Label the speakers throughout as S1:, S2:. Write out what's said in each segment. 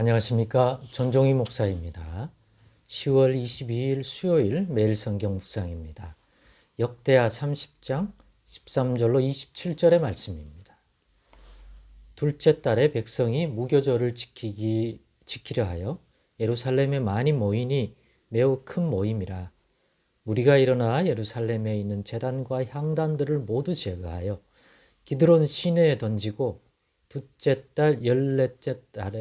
S1: 안녕하십니까. 전종희 목사입니다. 10월 22일 수요일 매일 성경 묵상입니다. 역대하 30장 13절로 27절의 말씀입니다. 둘째 달에 백성이 무교절을 지키기, 지키려 하여 예루살렘에 많이 모이니 매우 큰 모임이라. 무리가 일어나 예루살렘에 있는 재단과 향단들을 모두 제거하여 기드론 시내에 던지고 둘째 달 열넷째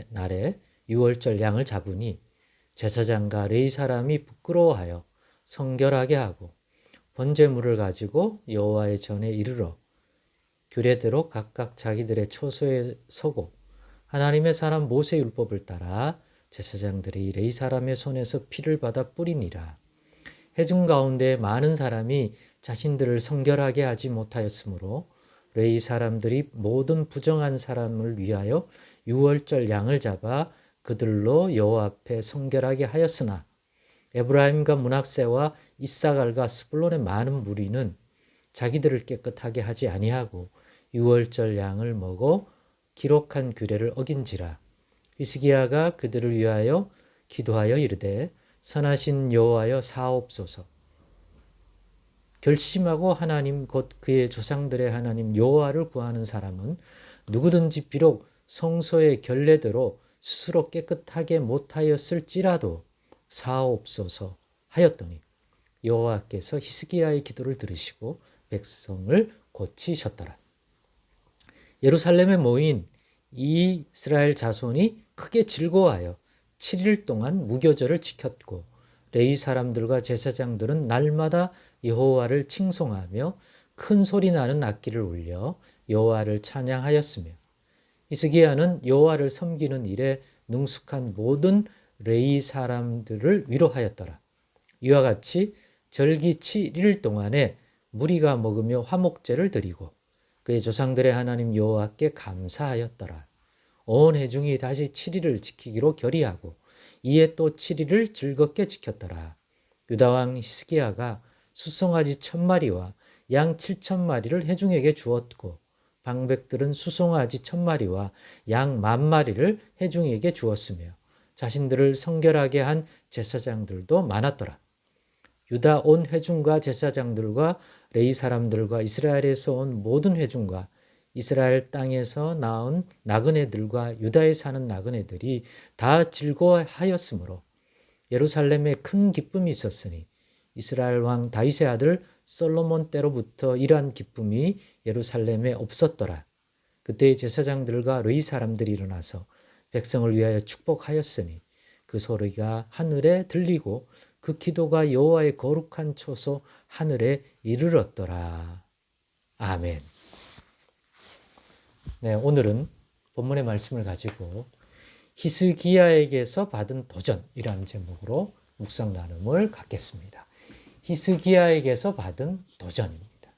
S1: 날에 유월절 양을 잡으니 제사장과 레이 사람이 부끄러워하여 성결하게 하고 번제물을 가지고 여호와의 전에 이르러 규례대로 각각 자기들의 초소에 서고 하나님의 사람 모세 율법을 따라 제사장들이 레이 사람의 손에서 피를 받아 뿌리니라. 해중 가운데 많은 사람이 자신들을 성결하게 하지 못하였으므로 레이 사람들이 모든 부정한 사람을 위하여 유월절 양을 잡아 그들로 여호와 앞에 성결하게 하였으나 에브라임과 문학세와 이사갈과 스불론의 많은 무리는 자기들을 깨끗하게 하지 아니하고 유월절 양을 먹어 기록한 규례를 어긴지라. 히스기야가 그들을 위하여 기도하여 이르되 선하신 여호와여 사옵소서. 결심하고 하나님 곧 그의 조상들의 하나님 여호와를 구하는 사람은 누구든지 비록 성소의 결례대로 스스로 깨끗하게 못하였을지라도 사옵소서 하였더니 여호와께서 히스기야의 기도를 들으시고 백성을 고치셨더라. 예루살렘에 모인 이스라엘 자손이 크게 즐거워하여 7일 동안 무교절을 지켰고 레이 사람들과 제사장들은 날마다 여호와를 칭송하며 큰 소리 나는 악기를 울려 여호와를 찬양하였으며 이스기야는 여호와를 섬기는 일에 능숙한 모든 레이 사람들을 위로하였더라. 이와 같이 절기 7일 동안에 무리가 먹으며 화목제를 드리고 그의 조상들의 하나님 여호와께 감사하였더라. 온 회중이 다시 7일을 지키기로 결의하고 이에 또 7일을 즐겁게 지켰더라. 유다왕 히스기야가 수송아지 천마리와 양 칠천마리를 회중에게 주었고 방백들은 수송아지 천 마리와 양 만 마리를 해중에게 주었으며 자신들을 성결하게 한 제사장들도 많았더라. 유다 온 회중과 제사장들과 레이 사람들과 이스라엘에서 온 모든 회중과 이스라엘 땅에서 나온 나그네들과 유다에 사는 나그네들이 다 즐거워하였으므로 예루살렘에 큰 기쁨이 있었으니 이스라엘 왕 다윗의 아들 솔로몬 때로부터 이러한 기쁨이 예루살렘에 없었더라. 그때 제사장들과 르이 사람들이 일어나서 백성을 위하여 축복하였으니 그 소리가 하늘에 들리고 그 기도가 여호와의 거룩한 초소 하늘에 이르렀더라. 아멘. 네, 오늘은 본문의 말씀을 가지고 히스기야에게서 받은 도전이라는 제목으로 묵상 나눔을 갖겠습니다. 히스기야에게서 받은 도전입니다.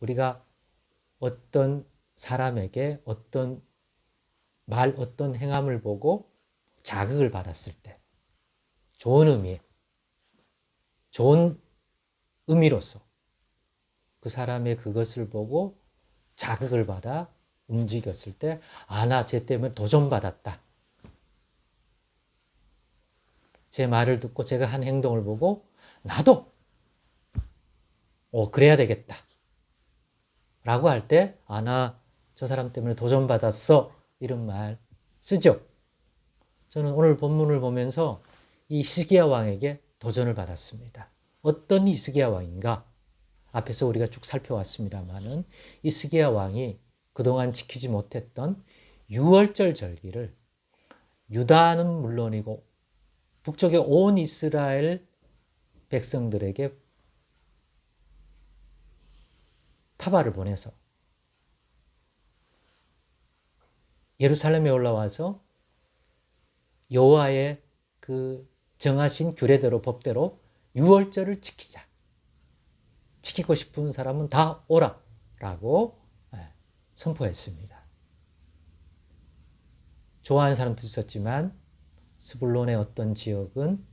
S1: 우리가 어떤 사람에게 어떤 말, 어떤 행함을 보고 자극을 받았을 때 좋은 의미, 좋은 의미로서 그 사람의 그것을 보고 자극을 받아 움직였을 때, 아, 나 쟤 때문에 도전받았다. 제 말을 듣고 제가 한 행동을 보고 나도 어 그래야 되겠다. 라고 할 때, 아, 나 저 사람 때문에 도전받았어. 이런 말 쓰죠. 저는 오늘 본문을 보면서 이 시기야 왕에게 도전을 받았습니다. 어떤 이스기야 왕인가? 앞에서 우리가 쭉 살펴왔습니다만은 이스기야 왕이 그동안 지키지 못했던 유월절 절기를 유다는 물론이고 북쪽의 온 이스라엘 백성들에게 파바를 보내서 예루살렘에 올라와서 여호와의 그 정하신 규례대로 법대로 유월절을 지키자. 지키고 싶은 사람은 다 오라라고 예, 선포했습니다. 좋아하는 사람도 있었지만 스불론의 어떤 지역은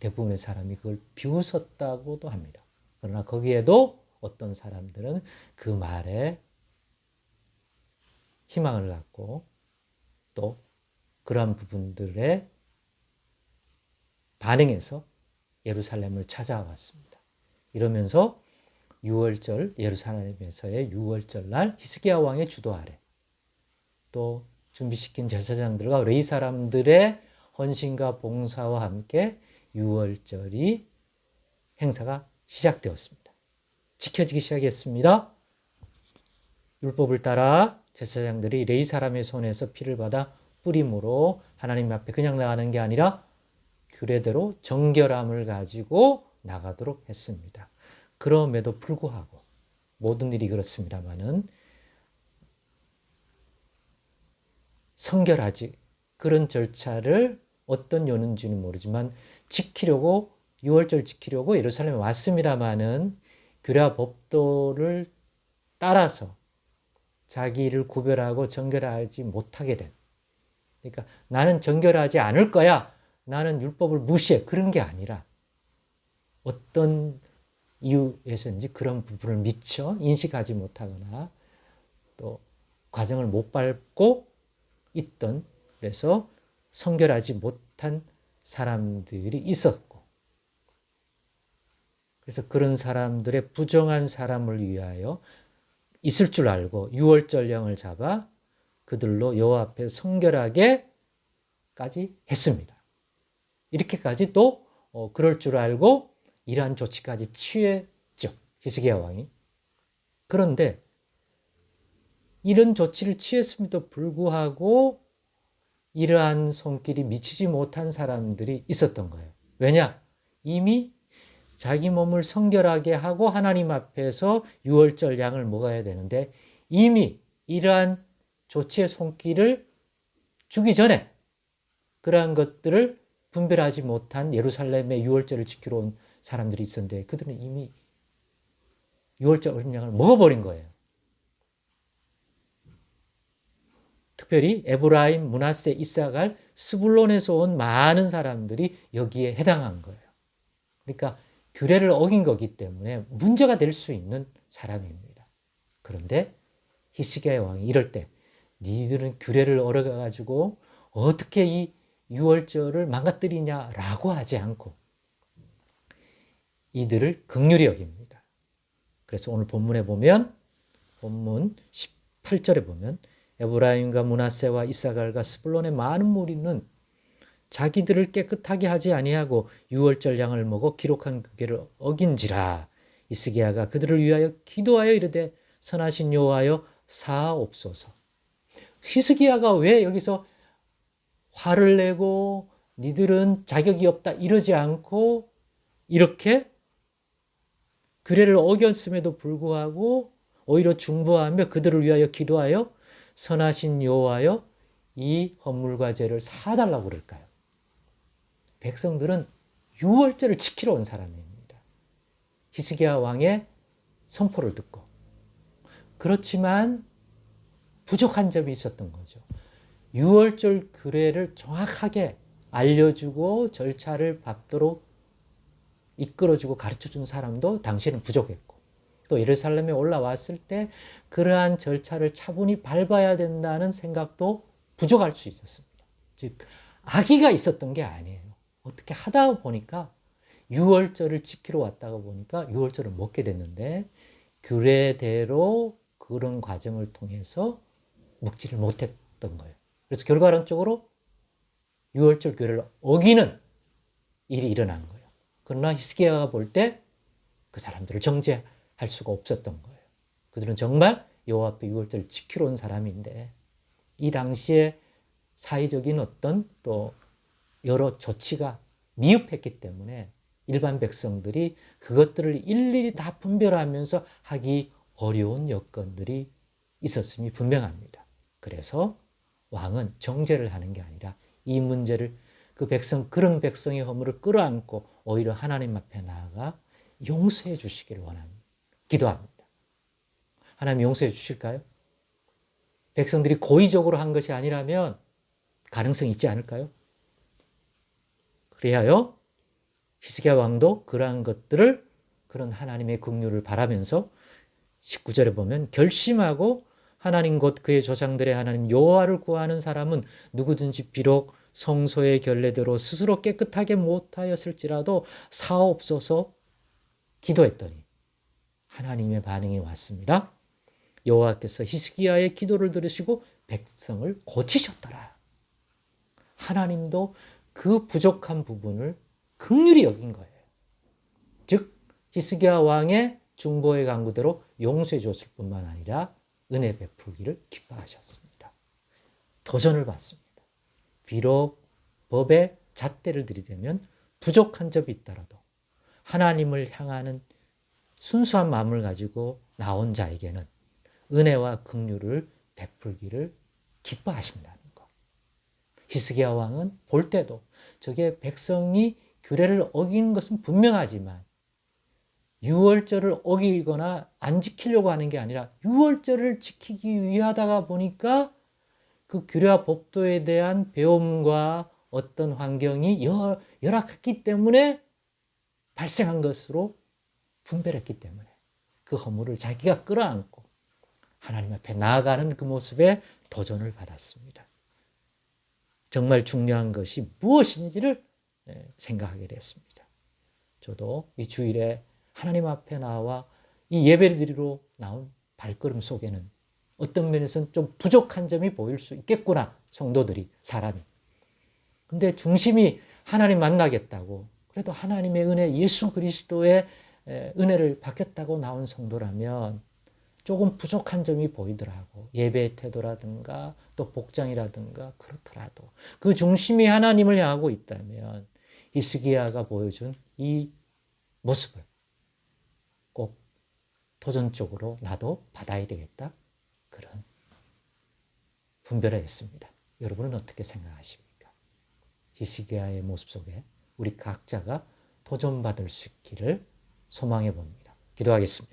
S1: 대부분의 사람이 그걸 비웃었다고도 합니다. 그러나 거기에도 어떤 사람들은 그 말에 희망을 갖고 또 그러한 부분들에 반응해서 예루살렘을 찾아왔습니다. 이러면서 6월절 예루살렘에서의 6월절 날 히스기야 왕의 주도 아래 또 준비시킨 제사장들과 레이 사람들의 헌신과 봉사와 함께 6월절이 행사가 시작되었습니다. 지켜지기 시작했습니다. 율법을 따라 제사장들이 레이 사람의 손에서 피를 받아 뿌림으로 하나님 앞에 그냥 나가는 게 아니라 규례대로 정결함을 가지고 나가도록 했습니다. 그럼에도 불구하고 모든 일이 그렇습니다만은 성결하지 그런 절차를 어떤 요는지는 모르지만 지키려고 6월절 지키려고 예루살렘에 왔습니다마는 규례와 법도를 따라서 자기를 구별하고 정결하지 못하게 된. 그러니까 나는 정결하지 않을 거야. 나는 율법을 무시해. 그런 게 아니라 어떤 이유에서인지 그런 부분을 미처 인식하지 못하거나 또 과정을 못 밟고 있던 그래서 성결하지 못한 사람들이 있었고 그래서 그런 사람들의 부정한 사람을 위하여 있을 줄 알고 유월절령을 잡아 그들로 여호와 앞에 성결하게까지 했습니다. 이렇게까지 또 어, 그럴 줄 알고 이러한 조치까지 취했죠. 히스기야 왕이. 그런데 이런 조치를 취했음에도 불구하고 이러한 손길이 미치지 못한 사람들이 있었던 거예요. 왜냐? 이미 자기 몸을 성결하게 하고 하나님 앞에서 유월절 양을 먹어야 되는데 이미 이러한 조치의 손길을 주기 전에 그러한 것들을 분별하지 못한 예루살렘의 유월절을 지키러 온 사람들이 있었는데 그들은 이미 유월절 어림양을 먹어버린 거예요. 특별히 에브라임, 문하세, 이사갈, 스불론에서 온 많은 사람들이 여기에 해당한 거예요. 그러니까 규례를 어긴 거기 때문에 문제가 될 수 있는 사람입니다. 그런데 히스기야 왕이 이럴 때 니들은 규례를 어겨 가지고 어떻게 이 유월절을 망가뜨리냐라고 하지 않고 이들을 극률히 여깁니다. 그래서 오늘 본문에 보면 본문 18절에 보면 에브라임과 문하세와 이사갈과 스불론의 많은 무리는 자기들을 깨끗하게 하지 아니하고 유월절 양을 먹어 기록한 규례를 어긴지라 이스기야가 그들을 위하여 기도하여 이르되 선하신 여호와여 사옵소서. 히스기야가 왜 여기서 화를 내고 니들은 자격이 없다 이러지 않고 이렇게 규례를 어겼음에도 불구하고 오히려 중보하며 그들을 위하여 기도하여 선하신 여호와여 이 헌물과 죄를 사달라고 그럴까요? 백성들은 유월절을 지키러 온 사람입니다. 히스기야 왕의 선포를 듣고 그렇지만 부족한 점이 있었던 거죠. 유월절 규례를 정확하게 알려주고 절차를 밟도록 이끌어주고 가르쳐준 사람도 당시에는 부족했고 또 예루살렘에 올라왔을 때 그러한 절차를 차분히 밟아야 된다는 생각도 부족할 수 있었습니다. 즉 악의가 있었던 게 아니에요. 어떻게 하다 보니까 6월절을 지키러 왔다가 보니까 6월절을 먹게 됐는데 규례대로 그런 과정을 통해서 먹지를 못했던 거예요. 그래서 결과론적으로 6월절 규례를 어기는 일이 일어난 거예요. 그러나 히스기야가 볼 때 그 사람들을 정죄 할 수가 없었던 거예요. 그들은 정말 여호와 앞에 6월절을 지키러 온 사람인데 이 당시에 사회적인 어떤 또 여러 조치가 미흡했기 때문에 일반 백성들이 그것들을 일일이 다 분별하면서 하기 어려운 여건들이 있었음이 분명합니다. 그래서 왕은 정죄를 하는 게 아니라 이 문제를 그 백성, 그런 백성의 허물을 끌어안고 오히려 하나님 앞에 나아가 용서해 주시기를 원합니다. 기도합니다. 하나님 용서해 주실까요? 백성들이 고의적으로 한 것이 아니라면 가능성이 있지 않을까요? 그리하여 히스기야 왕도 그러한 것들을 그런 하나님의 긍휼을 바라면서 19절에 보면 결심하고 하나님 곧 그의 조상들의 하나님 여호와를 구하는 사람은 누구든지 비록 성소의 결례대로 스스로 깨끗하게 못하였을지라도 사옵소서 기도했더니 하나님의 반응이 왔습니다. 여호와께서 히스기야의 기도를 들으시고 백성을 고치셨더라. 하나님도 그 부족한 부분을 극률히 여긴 거예요. 즉 히스기야 왕의 중보의 강구대로 용서해 줬을 뿐만 아니라 은혜 베풀기를 기뻐하셨습니다. 도전을 받습니다. 비록 법의 잣대를 들이대면 부족한 점이 있더라도 하나님을 향하는 순수한 마음을 가지고 나온 자에게는 은혜와 긍휼을 베풀기를 기뻐하신다는 것. 히스기야 왕은 볼 때도 저게 백성이 규례를 어긴 것은 분명하지만 유월절을 어기거나 안 지키려고 하는 게 아니라 유월절을 지키기 위하다가 보니까 그 규례와 법도에 대한 배움과 어떤 환경이 열, 열악했기 때문에 발생한 것으로 분별했기 때문에 그 허물을 자기가 끌어안고 하나님 앞에 나아가는 그 모습에 도전을 받았습니다. 정말 중요한 것이 무엇인지를 예, 생각하게 됐습니다. 저도 이 주일에 하나님 앞에 나와 이 예배를 드리러 나온 발걸음 속에는 어떤 면에서는 좀 부족한 점이 보일 수 있겠구나. 성도들이, 사람이. 근데 중심이 하나님 만나겠다고, 그래도 하나님의 은혜, 예수 그리스도의 은혜를 받겠다고 나온 성도라면 조금 부족한 점이 보이더라고. 예배 태도라든가 또 복장이라든가 그렇더라도 그 중심이 하나님을 향하고 있다면 히스기야가 보여준 이 모습을 꼭 도전적으로 나도 받아야 되겠다. 그런 분별을 했습니다. 여러분은 어떻게 생각하십니까? 히스기야의 모습 속에 우리 각자가 도전받을 수 있기를 소망해 봅니다. 기도하겠습니다.